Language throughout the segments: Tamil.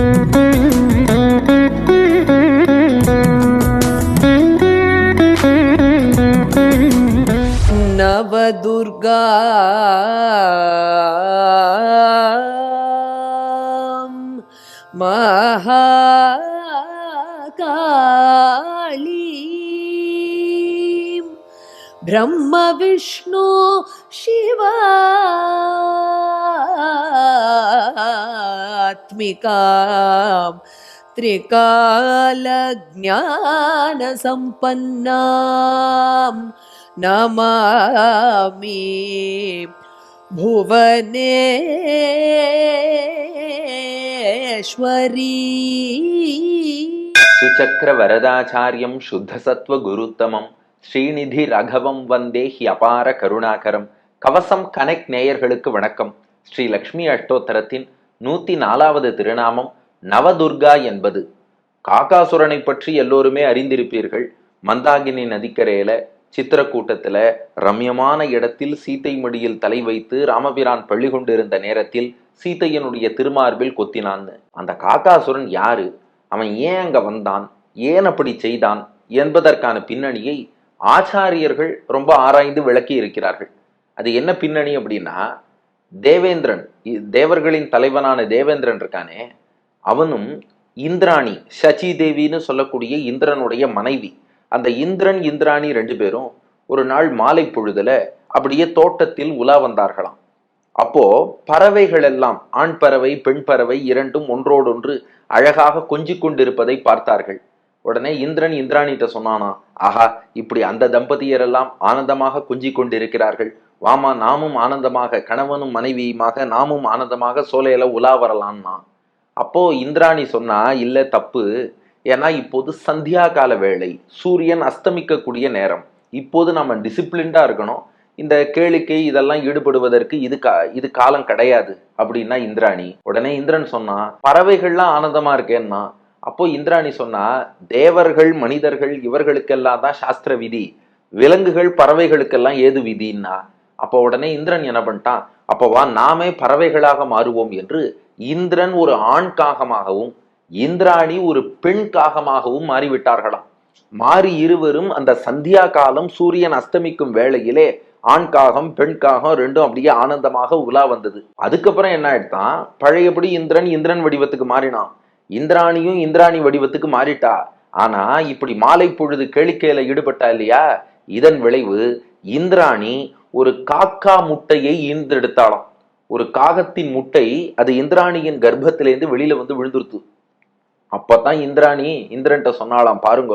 Mm-hmm. शिवात्मिकां त्रिकालज्ञानसम्पन्नां Namami Bhuvaneshwari சுச்சக்கர வரதாச்சாரியம் சுத்தசத்வ குருத்தமம் Srinidhi ரகவம் Vande he அபார கருணாகரம் கவசம் கனெக்ட் நேயர்களுக்கு வணக்கம் ஸ்ரீ லக்ஷ்மி அஷ்டோத்தரத்தின் நூத்தி நாலாவது திருநாமம் நவதுர்கா என்பது. காகாசுரனை பற்றி எல்லோருமே அறிந்திருப்பீர்கள். மந்தாகினி நதிக்கரையில சித்திரக்கூட்டத்துல ரம்யமான இடத்தில் சீத்தை மடியில் தலை வைத்து ராமபிரான் பள்ளி கொண்டிருந்த நேரத்தில் சீத்தையனுடைய திருமார்பில் கொத்தினான்னு அந்த காக்காசுரன் யாரு? அவன் ஏன் அங்க வந்தான்? ஏன் அப்படி செய்தான்? என்பதற்கான பின்னணியை ஆச்சாரியர்கள் ரொம்ப ஆராய்ந்து விளக்கி இருக்கிறார்கள் அது என்ன பின்னணி அப்படின்னா தேவேந்திரன் இ- தேவர்களின் தலைவனான தேவேந்திரன் இருக்கானே அவனும் இந்திராணி சச்சி தேவின்னு சொல்லக்கூடிய இந்திரனுடைய மனைவி. அந்த இந்திரன் இந்திராணி ரெண்டு பேரும் ஒரு நாள் மாலை பொழுதுல அப்படியே தோட்டத்தில் உலா வந்தார்களாம். அப்போ பறவைகள் எல்லாம் ஆண் பறவை பெண் பறவை இரண்டும் ஒன்றோடொன்று அழகாக கொஞ்சி கொண்டிருப்பதை பார்த்தார்கள். உடனே இந்திரன் இந்திராணிட்ட சொன்னானா ஆஹா இப்படி அந்த தம்பதியரெல்லாம் ஆனந்தமாக கொஞ்சி கொண்டிருக்கிறார்கள். வாமா நாமும் ஆனந்தமாக கணவனும் மனைவியுமாக நாமும் ஆனந்தமாக சோலையில உலா வரலான்னா? அப்போ இந்திராணி சொன்னா இல்ல தப்பு. ஏன்னா இப்போது சந்தியா கால வேளை சூரியன் அஸ்தமிக்கக்கூடிய நேரம். இப்போது நம்ம டிசிப்ளின்டா இருக்கணும். இந்த கேளிக்கை இதெல்லாம் ஈடுபடுவதற்கு இது கா இது காலம் கிடையாது அப்படின்னா இந்திராணி. உடனே இந்திரன் சொன்னா பறவைகள்லாம் ஆனந்தமா இருக்கேன்னா? அப்போ இந்திராணி சொன்னா தேவர்கள் மனிதர்கள் இவர்களுக்கெல்லாம் தான் சாஸ்திர விதி. விலங்குகள் பறவைகளுக்கெல்லாம் ஏது விதின்னா? அப்போ உடனே இந்திரன் என்ன பண்ணிட்டான்? அப்போ வா நாமே பறவைகளாக மாறுவோம் என்று இந்திரன் ஒரு ஆண் காகமாகவும் இந்திராணி ஒரு பெண் காகமாகவும் மாறிவிட்டார்களாம். மாறி இருவரும் அந்த சந்தியா காலம் சூரியன் அஸ்தமிக்கும் வேளையிலே ஆண் காகம் பெண் காகம் ரெண்டும் அப்படியே ஆனந்தமாக உலா வந்தது. அதுக்கப்புறம் என்ன ஆயிடுதான் பழையபடி இந்திரன் இந்திரன் வடிவத்துக்கு மாறினான். இந்திராணியும் இந்திராணி வடிவத்துக்கு மாறிட்டா. ஆனா இப்படி மாலை பொழுது கேளிக்கையில ஈடுபட்டா இல்லையா? இதன் விளைவு இந்திராணி ஒரு காக்கா முட்டையை ஈந்தெடுத்தாலாம் ஒரு காகத்தின் முட்டை அது இந்திராணியின் கர்ப்பத்திலேருந்து வெளியில வந்து விழுந்துருத்து. அப்பதான் இந்திராணி இந்திரன்ட்ட சொன்னாலாம் பாருங்க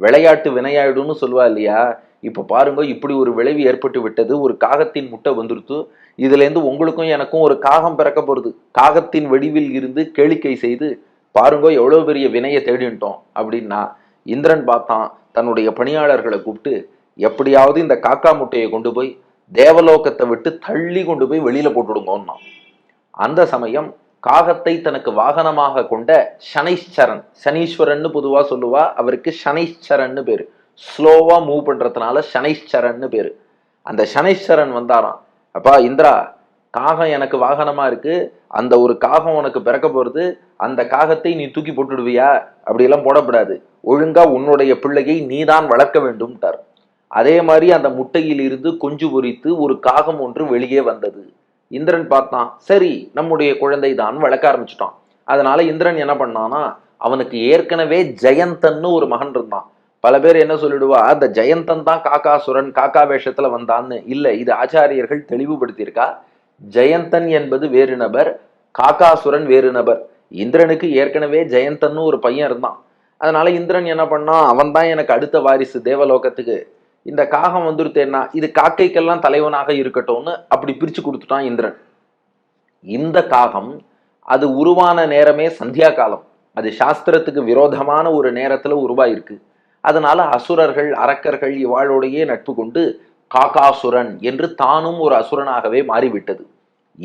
விளையாட்டு வினையாயிடும்னு சொல்லுவா இல்லையா? இப்ப பாருங்க இப்படி ஒரு விளைவு ஏற்பட்டு விட்டது. ஒரு காகத்தின் முட்டை வந்துருத்து. இதுல இருந்து உங்களுக்கும் எனக்கும் ஒரு காகம் பிறக்க போறது. காகத்தின் வடிவில் இருந்து கேளிக்கை செய்து பாருங்க எவ்வளவு பெரிய வினையை தேடிட்டோம் அப்படின்னா இந்திரன் பார்த்தான் தன்னுடைய பணியாளர்களை கூப்பிட்டு எப்படியாவது இந்த காக்கா முட்டையை கொண்டு போய் தேவலோகத்தை விட்டு தள்ளி கொண்டு போய் வெளியில போட்டுடுங்கன்னா அந்த சமயம் காகத்தை தனக்கு வாகனமாக கொண்ட சனைஸ்சரன் சனீஸ்வரன்னு பொதுவா சொல்லுவா அவருக்கு சனைஸ்சரன்னு பேரு. ஸ்லோவா மூவ் பண்றதுனால சனைஸ்சரன்னு பேரு. அந்த சனைஸ்வரன் வந்தாராம் அப்பா இந்திரா காகம் எனக்கு வாகனமா இருக்கு அந்த ஒரு காகம் உனக்கு பிறக்க போறது அந்த காகத்தை நீ தூக்கி போட்டுடுவியா? அப்படியெல்லாம் போடக்கூடாது ஒழுங்கா உன்னுடைய பிள்ளையை நீதான் வளர்க்க வேண்டும்ட்டார். அதே மாதிரி அந்த முட்டையில் இருந்து கொஞ்சு பொரித்து ஒரு காகம் ஒன்று வெளியே வந்தது. இந்திரன் பார்த்தான். சரி நம்முடைய குழந்தை தான் வளர்க்க ஆரம்பிச்சிட்டான். அதனால இந்திரன் என்ன பண்ணானா அவனுக்கு ஏற்கனவே ஜெயந்தன்னு ஒரு மகன் இருந்தான். பல பேர் என்ன சொல்லிடுவா அந்த ஜெயந்தன் தான் காக்காசுரன் காக்கா வேஷத்துல வந்தான்னு. இல்ல இது ஆச்சாரியர்கள் தெளிவுபடுத்தியிருக்கா? ஜெயந்தன் என்பது வேறு நபர் காக்காசுரன் வேறு நபர். இந்திரனுக்கு ஏற்கனவே ஜெயந்தன்னு ஒரு பையன் இருந்தான். அதனால இந்திரன் என்ன பண்ணான் அவன் தான் எனக்கு அடுத்த வாரிசு தேவலோகத்துக்கு. இந்த காகம் வந்துருத்தேன்னா இது காக்கைக்கெல்லாம் தலைவனாக இருக்கட்டும்னு அப்படி பிரிச்சு கொடுத்துட்டான் இந்திரன். இந்த காகம் அது உருவான நேரமே சந்தியா காலம். அது சாஸ்திரத்துக்கு விரோதமான ஒரு நேரத்துல உருவாயிருக்கு. அதனால அசுரர்கள் அரக்கர்கள் இவாளோடையே நட்பு கொண்டு காகாசுரன் என்று தானும் ஒரு அசுரனாகவே மாறிவிட்டது.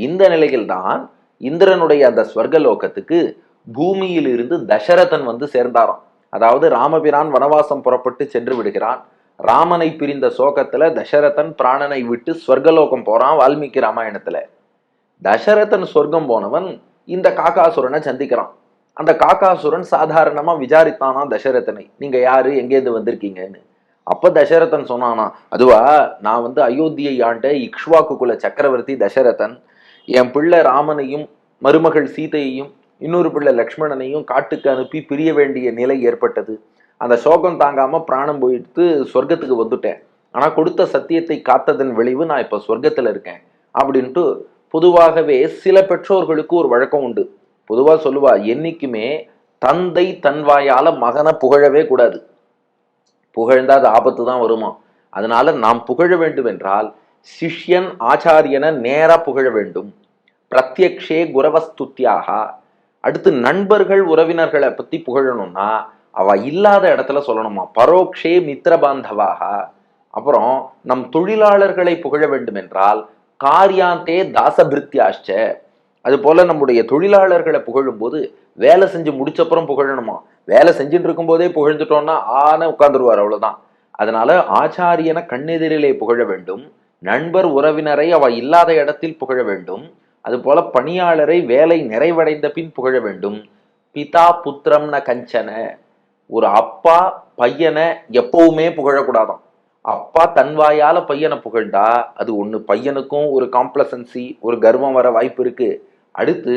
இந்த நிலையில்தான் இந்திரனுடைய அந்த ஸ்வர்கலோகத்துக்கு பூமியில் இருந்து தசரதன் வந்து சேர்ந்தாராம். அதாவது ராமபிரான் வனவாசம் புறப்பட்டு சென்று விடுகிறான். ராமனை பிரிந்த சோகத்துல தசரதன் பிராணனை விட்டு ஸ்வர்கலோகம் போறான் வால்மீகி ராமாயணத்துல. தசரதன் சொர்க்கம் போனவன் இந்த காக்காசுரனை சந்திக்கிறான். அந்த காக்காசுரன் சாதாரணமா விசாரித்தானா தசரதனை? நீங்க யாரு? எங்கேருந்து வந்திருக்கீங்கன்னு? அப்ப தசரதன் சொன்னானா அதுவா நான் வந்து அயோத்தியை ஆண்ட இக்ஷ்வாக்கு குல சக்கரவர்த்தி தசரதன். என் பிள்ளை ராமனையும் மருமகள் சீதையையும் இன்னொரு பிள்ளை லக்ஷ்மணனையும் காட்டுக்கு அனுப்பி பிரிய வேண்டிய நிலை ஏற்பட்டது. அந்த சோகம் தாங்காமல் பிராணம் போயிட்டு சொர்க்கத்துக்கு வந்துட்டேன். ஆனால் கொடுத்த சத்தியத்தை காத்ததன் விளைவு நான் இப்போ சொர்க்கத்தில் இருக்கேன் அப்படின்ட்டு பொதுவாகவே சில பெற்றோர்களுக்கு ஒரு வழக்கம் உண்டு. பொதுவாக சொல்லுவா என்னைக்குமே தந்தை தன்வாயால் மகனை புகழவே கூடாது. புகழ்ந்தால் அது ஆபத்து தான் வருமா? அதனால நாம் புகழ வேண்டும் என்றால் சிஷ்யன் ஆச்சாரியனை நேராக புகழ வேண்டும். பிரத்யக்ஷே குரவஸ்துத்தியாக அடுத்து நண்பர்கள் உறவினர்களை பற்றி புகழணும்னா அவ இல்லாத இடத்துல சொல்லணுமா? பரோக்ஷே மித்திர பாந்தவாக அப்புறம் நம் தொழிலாளர்களை புகழ வேண்டும் என்றால் காரியாந்தே தாசபிருத்தியாஷ்ட அது போல நம்முடைய தொழிலாளர்களை புகழும்போது வேலை செஞ்சு முடிச்சப்புறம் புகழணுமா? வேலை செஞ்சுட்டு இருக்கும்போதே புகழ்ந்துட்டோம்னா ஆன உட்காந்துருவார் அவ்வளவுதான். அதனால ஆச்சாரியனை கண்ணெதிரிலே புகழ வேண்டும். நண்பர் உறவினரை அவ இல்லாத இடத்தில் புகழ வேண்டும். அதுபோல பணியாளரை வேலை நிறைவடைந்த பின் புகழ வேண்டும். பிதா புத்திரம்ன கஞ்சன. ஒரு அப்பா பையனை எப்பவுமே புகழக்கூடாதான். அப்பா தன்வாயால் பையனை புகழ்ந்தா அது ஒன்று பையனுக்கும் ஒரு காம்ப்ளசன்சி ஒரு கர்வம் வர வாய்ப்பு இருக்குது அடுத்து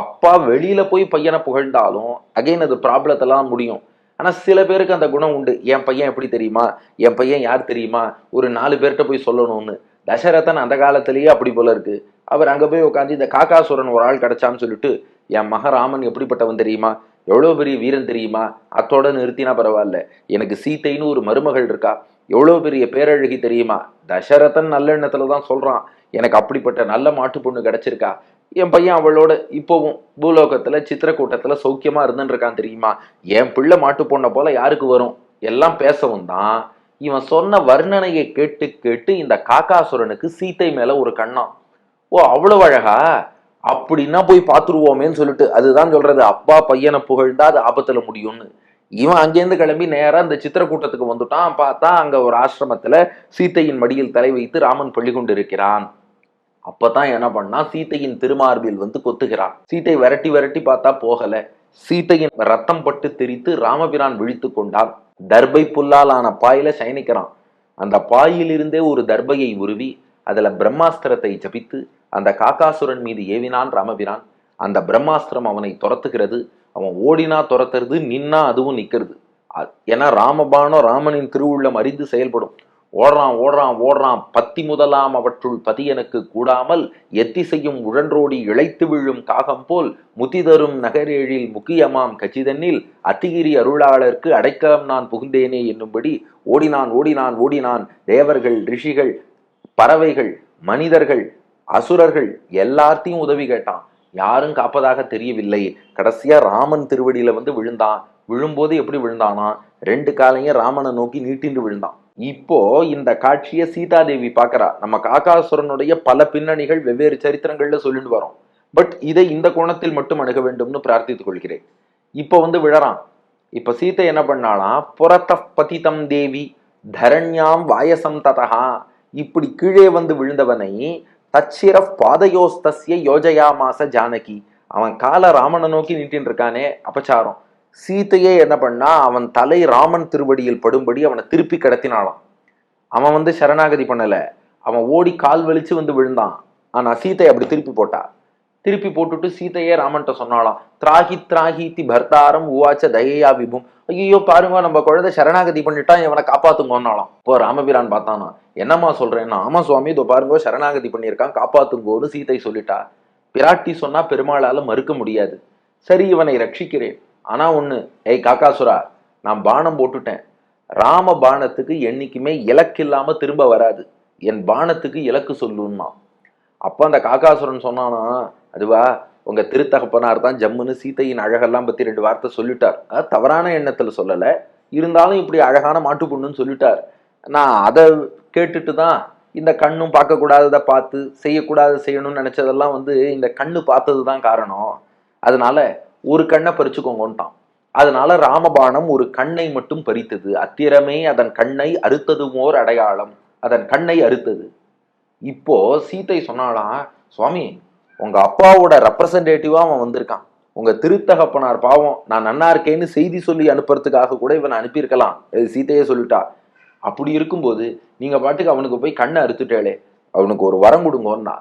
அப்பா வெளியில் போய் பையனை புகழ்ந்தாலும் அகைன் அது ப்ராப்ளத்தெல்லாம் முடியும். ஆனால் சில பேருக்கு அந்த குணம் உண்டு. என் பையன் எப்படி தெரியுமா? என் பையன் யார் தெரியுமா? ஒரு நாலு பேர்கிட்ட போய் சொல்லணும்னு. தசரதன் அந்த காலத்திலேயே அப்படி போல இருக்குது அவர் அங்கே போய் உட்காந்து இந்த காக்காசுரன் ஒரு ஆள் கிடைச்சான்னு சொல்லிட்டு என் மகராமன் எப்படிப்பட்டவன் தெரியுமா? எவ்வளோ பெரிய வீரன் தெரியுமா? அத்தோட நிறுத்தினா பரவாயில்ல. எனக்கு சீத்தைன்னு ஒரு மருமகள் இருக்கா? எவ்வளோ பெரிய பேரழகி தெரியுமா? தசரதன் நல்லெண்ணத்தில் தான் சொல்றான். எனக்கு அப்படிப்பட்ட நல்ல மாட்டு பொண்ணு கிடைச்சிருக்கா? என் பையன் அவளோட இப்போவும் பூலோகத்துல சித்திரக்கூட்டத்துல சௌக்கியமா இருந்துருக்கான் இருக்கான் தெரியுமா? என் பிள்ளை மாட்டு பொண்ணை போல யாருக்கு வரும்? எல்லாம் பேசவும் தான். இவன் சொன்ன வர்ணனையை கேட்டு கேட்டு இந்த காக்காசுரனுக்கு சீத்தை மேல ஒரு கண்ணம் ஓ அவ்வளவு அழகா? அப்படின்னா போய் பார்த்துருவோமேன்னு சொல்லிட்டு அதுதான் சொல்றது. அப்பா பையனை புகழ்ந்தா அது ஆபத்துல முடியும்னு. இவன் அங்கேருந்து கிளம்பி நேரா இந்த சித்திரக்கூட்டத்துக்கு வந்துட்டான். பார்த்தா அங்க ஒரு ஆசிரமத்துல சீத்தையின் மடியில் தலை வைத்து ராமன் பள்ளி கொண்டிருக்கிறான். அப்பதான் என்ன பண்ணா சீத்தையின் திருமார்பில் வந்து கொத்துகிறான். சீத்தை விரட்டி விரட்டி பார்த்தா போகல. சீத்தையின் ரத்தம் பட்டு தெரித்து ராமபிரான் விழித்து கொண்டான். தர்பை புல்லாலான பாயில சயனிக்கிறான். அந்த பாயிலிருந்தே ஒரு தர்பையை உருவி அதுல பிரம்மாஸ்திரத்தை ஜபித்து அந்த காக்காசுரன் மீது ஏவினான் ராமபிரான். அந்த பிரம்மாஸ்திரம் அவனை துரத்துகிறது. அவன் ஓடினா துரத்துறது நின்னா அதுவும் நிற்கிறது. ஏன்னா ராமபானம் ராமனின் திருவுள்ளம் அறிந்து செயல்படும். ஓடுறான் ஓடுறான் ஓடுறான். பத்தி முதலாம் அவற்றுள் பதியனுக்கு கூடாமல் எத்திசையும் உழன்றோடி இழைத்து விழும் காகம் போல் முத்தி தரும் நகரேழில் முக்கியமாம் கச்சிதனில் அத்திகிரி அருளாளருக்கு அடைக்கலம் நான் புகுந்தேனே என்னும்படி ஓடினான் ஓடினான் ஓடினான். தேவர்கள் ரிஷிகள் பறவைகள் மனிதர்கள் அசுரர்கள் எல்லார்த்தையும் உதவி கேட்டான். யாரும் காப்பதாக தெரியவில்லை. கடைசியா ராமன் திருவடியில வந்து விழுந்தான். விழும்போது எப்படி விழுந்தானா? ரெண்டு காலையும் ராமனை நோக்கி நீட்டின்று விழுந்தான். இப்போ இந்த காட்சியை சீதாதேவி பார்க்கறா. நம்ம காக்காசுரனுடைய பல பின்னணிகள் வெவ்வேறு சரித்திரங்கள்ல சொல்லிட்டு வரோம். பட் இதை இந்த கோணத்தில் மட்டும் அணுக வேண்டும்னு பிரார்த்தித்துக் கொள்கிறேன். இப்போ வந்து விழறான். இப்ப சீதை என்ன பண்ணாலாம் புறத்த பதிதம் தேவி தரண்யாம் வாயசம் ததகா இப்படி கீழே வந்து விழுந்தவனை தச்சிரப் பாதயோஸ்தஸ்ய யோஜயாமாச ஜானகி. அவன் கால ராமனை நோக்கி நீட்டின்னு இருக்கானே அபச்சாரம். சீதையே என்ன பண்ணா அவன் தலை ராமன் திருவடியில் படும்படி அவனை திருப்பி கடத்தினாளாம். அவன் வந்து சரணாகதி பண்ணல. அவன் ஓடி கால் வலிச்சு வந்து விழுந்தான். ஆனா சீத்தை அப்படி திருப்பி போட்டா. திருப்பி போட்டுட்டு சீதையே ராமன்ட்ட சொன்னாலாம் திராகி திராகித்தி பர்த்தாரம் உவாச்ச தயையா விபும். ஐயோ பாருங்க நம்ம குழந்தை சரணாகதி பண்ணிட்டான் இவனை காப்பாத்துங்கோன்னாலாம். இப்போ ராமபிரான் பார்த்தானா என்னம்மா சொல்றேன்னா ஆமா சுவாமி இதோ பாருங்க சரணாகதி பண்ணியிருக்கான் காப்பாத்துங்கோன்னு சீத்தை சொல்லிட்டா. பிராட்டி சொன்னா பெருமாளால மறுக்க முடியாது. சரி இவனை ரட்சிக்கிறேன். ஆனா ஒண்ணு ஏய் காக்காசுரா நான் பானம் போட்டுட்டேன். ராம பானத்துக்கு என்னைக்குமே இலக்கு இல்லாம திரும்ப வராது. என் பானத்துக்கு இலக்கு சொல்லுன்னா அப்ப அந்த காக்காசுரன் சொன்னானா அதுவா உங்க திருத்தகப்பனார் தான் ஜம்முன்னு சீதையின் அழகெல்லாம் பத்தி ரெண்டு வார்த்தை சொல்லிட்டார். தவறான எண்ணத்துல சொல்லல. இருந்தாலும் இப்படி அழகான மாட்டு பொண்ணுன்னு சொல்லிட்டார். நான் அதை கேட்டுட்டு தான் இந்த கண்ணும் பார்க்கக்கூடாததை பார்த்து செய்யக்கூடாது செய்யணும்னு நினைச்சதெல்லாம் வந்து இந்த கண்ணு பார்த்தது தான் காரணம். அதனால ஒரு கண்ணை பறிச்சுக்கோங்கன்ட்டான். அதனால ராமபாணம் ஒரு கண்ணை மட்டும் பறித்தது. அத்திரமே அதன் கண்ணை அறுத்ததுமோர் அடையாளம். அதன் கண்ணை அறுத்தது. இப்போ சீத்தை சொன்னாலாம் சுவாமி உங்க அப்பாவோட ரெப்ரசன்டேட்டிவா அவன் வந்திருக்கான். உங்க திருத்தகப்பனார் பாவம் நான் நன்னா இருக்கேன்னு செய்தி சொல்லி அனுப்புறதுக்காக கூட இவன் அனுப்பியிருக்கலாம். இது சீத்தையே சொல்லிட்டா. அப்படி இருக்கும்போது நீங்க பாட்டுக்கு அவனுக்கு போய் கண்ணை அறுத்துட்டேளே அவனுக்கு ஒரு வரம் கொடுங்கோன்னா.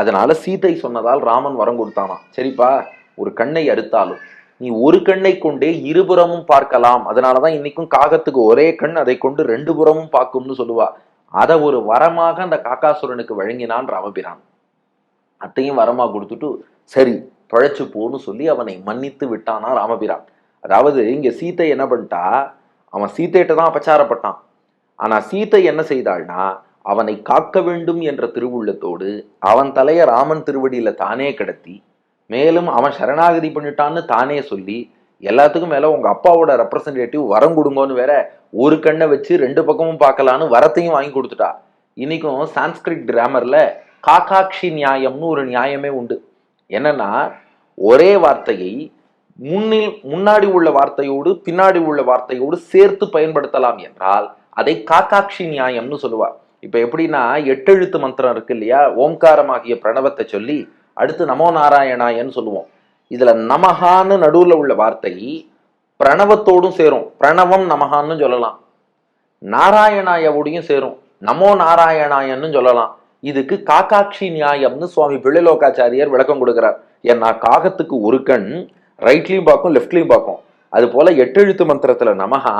அதனால சீதை சொன்னதால் ராமன் வரம் கொடுத்தானாம். சரிப்பா ஒரு கண்ணை அறுத்தாலும் நீ ஒரு கண்ணை கொண்டே இருபுறமும் பார்க்கலாம். அதனாலதான் இன்னைக்கும் காகத்துக்கு ஒரே கண் அதை கொண்டு ரெண்டு புறமும் பார்க்கும்னு சொல்லுவா. அதை ஒரு வரமாக அந்த காக்காசுரனுக்கு வழங்கினான் ராமபிரான். அத்தையும் வரமா கொடுத்துட்டு சரி பழைச்சு போன்னு சொல்லி அவனை மன்னித்து விட்டானா ராமபிரான். அதாவது இங்க சீத்தை என்ன பண்ணிட்டா அவன் சீத்தையிட்ட தான் அபச்சாரப்பட்டான். ஆனா சீத்தை என்ன செய்தாள்னா அவனை காக்க வேண்டும் என்ற திருவுள்ளத்தோடு அவன் தலைய ராமன் திருவடியில தானே கிடத்தி மேலும் அவன் சரணாகதி பண்ணிட்டான்னு தானே சொல்லி எல்லாத்துக்கும் மேல உங்க அப்பாவோட ரெப்ரசன்டேட்டிவ் வரம் கொடுங்கன்னு வேற ஒரு கண்ணை வச்சு ரெண்டு பக்கமும் பார்க்கலான்னு வரத்தையும் வாங்கி கொடுத்துட்டா. இன்னைக்கும் சான்ஸ்கிரிட் கிராமர்ல காக்காட்சி நியாயம்னு ஒரு நியாயமே உண்டு. என்னன்னா ஒரே வார்த்தையை முன்னில் முன்னாடி உள்ள வார்த்தையோடு பின்னாடி உள்ள வார்த்தையோடு சேர்த்து பயன்படுத்தலாம் என்றால் அதை காக்காட்சி நியாயம்னு சொல்லுவார். இப்ப எப்படின்னா எட்டெழுத்து மந்திரம் இருக்கு இல்லையா? ஓம்காரமாகிய பிரணவத்தை சொல்லி அடுத்து நமோ நாராயணாயன்னு சொல்லுவோம். இதுல நமஹான்னு நடுவுல உள்ள வார்த்தை பிரணவத்தோடும் சேரும். பிரணவம் நமஹான்னு சொல்லலாம். நாராயணாயவோடையும் சேரும். நமோ நாராயணாயன்னு சொல்லலாம். இதுக்கு காக்காட்சி நியாயம்னு சுவாமி பிள்ளைலோகாச்சாரியார் விளக்கம் கொடுக்கிறார். ஏன்னா காகத்துக்கு ஒரு கண் ரைட்லையும் பார்க்கும் லெஃப்ட்லையும் பார்க்கும். அது போல எட்டெழுத்து மந்திரத்துல நமகா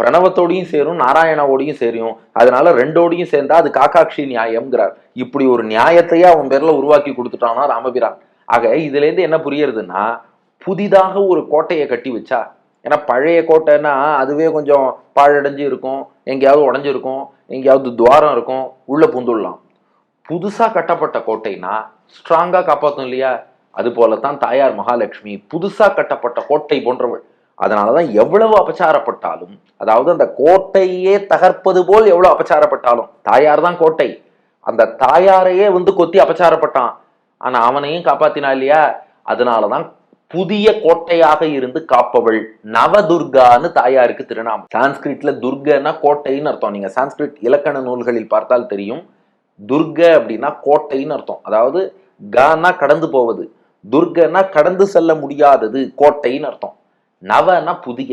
பிரணவத்தோடையும் சேரும் நாராயணாவோடையும் சேரும். அதனால ரெண்டோடையும் சேர்ந்தா அது காக்காட்சி நியாயம்ங்கிறார். இப்படி ஒரு நியாயத்தையே அவன் பேர்ல உருவாக்கி கொடுத்துட்டானா ராமபிரான். ஆக இதுல இருந்து என்ன புரியுறதுன்னா புதிதாக ஒரு கோட்டையை கட்டி வச்சா ஏன்னா பழைய கோட்டைன்னா அதுவே கொஞ்சம் பாழடைஞ்சு இருக்கும் எங்கேயாவது உடஞ்சிருக்கும் எங்கேயாவது துவாரம் இருக்கும் உள்ள புந்துடலாம். புதுசாக கட்டப்பட்ட கோட்டைனா ஸ்ட்ராங்காக காப்பாற்றும் இல்லையா? அது போல தான் தாயார் மகாலட்சுமி புதுசாக கட்டப்பட்ட கோட்டை போன்றவள். அதனாலதான் எவ்வளவு அபச்சாரப்பட்டாலும் அதாவது அந்த கோட்டையே தகர்ப்பது போல் எவ்வளோ அபச்சாரப்பட்டாலும் தாயார் தான் கோட்டை. அந்த தாயாரையே வந்து கொத்தி அபச்சாரப்பட்டான். ஆனால் அவனையும் காப்பாத்தினா இல்லையா? அதனால தான் புதிய கோட்டையாக இருந்து காப்பவள் நவதுர்கான்னு தாயாருக்கு திருநாமம். சான்ஸ்கிரிட்ல துர்கன்னா கோட்டைன்னு அர்த்தம். நீங்க சான்ஸ்கிரிட் இலக்கண நூல்களில் பார்த்தால் தெரியும். துர்க அப்படின்னா கோட்டைன்னு அர்த்தம். அதாவது கானா கடந்து போவது. துர்கனா கடந்து செல்ல முடியாதது கோட்டைன்னு அர்த்தம். நவனா புதிய.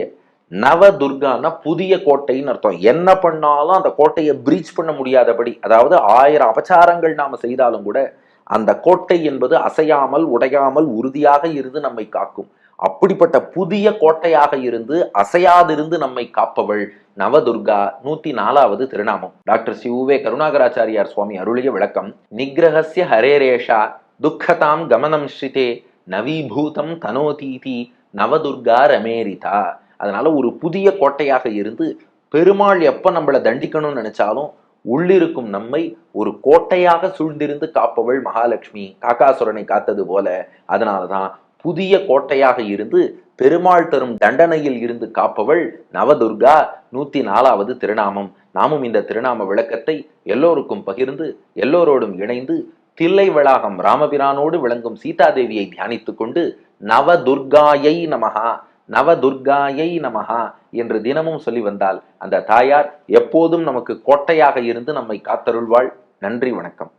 நவ துர்கானா புதிய கோட்டைன்னு அர்த்தம். என்ன பண்ணாலும் அந்த கோட்டையை பிரீச் பண்ண முடியாதபடி அதாவது ஆயிரம் அபச்சாரங்கள் நாம செய்தாலும் கூட அந்த கோட்டை என்பது அசையாமல் உடையாமல் உறுதியாக இருந்து நம்மை காக்கும். அப்படிப்பட்ட புதிய கோட்டையாக இருந்து அசையாதிருந்து நம்மை காப்பவள் நவதுர்கா நூத்தி நாலாவது திருநாமம். டாக்டர் சி உவே கருணாகராச்சாரியார் சுவாமி அருளிய விளக்கம் நிகிரகசிய ஹரேரேஷா துக்கதாம் கமனம் ஸ்ரிதே நவீபூதம் தனோதீதி நவதுர்கா ரமேரிதா. அதனால ஒரு புதிய கோட்டையாக இருந்து பெருமாள் எப்ப நம்மளை தண்டிக்கணும்னு நினைச்சாலும் உள்ளிருக்கும் நம்மை ஒரு கோட்டையாக சூழ்ந்திருந்து காப்பவள் மகாலட்சுமி. காக்காசுரனை காத்தது போல. அதனாலதான் புதிய கோட்டையாக இருந்து பெருமாள் தரும் தண்டனையில் இருந்து காப்பவள் நவதுர்கா நூத்தி நாலாவது திருநாமம். நாமும் இந்த திருநாம விளக்கத்தை எல்லோருக்கும் பகிர்ந்து எல்லோரோடும் இணைந்து தில்லை வளாகம் ராமபிரானோடு விளங்கும் சீதாதேவியை தியானித்துக் கொண்டு நவதுர்காயை நமகா நவதுர்காயை நமகா என்று தினமும் சொல்லி வந்தால் அந்த தாயார் எப்போதும் நமக்கு கோட்டையாக இருந்து நம்மை காத்தருள்வாள். நன்றி வணக்கம்.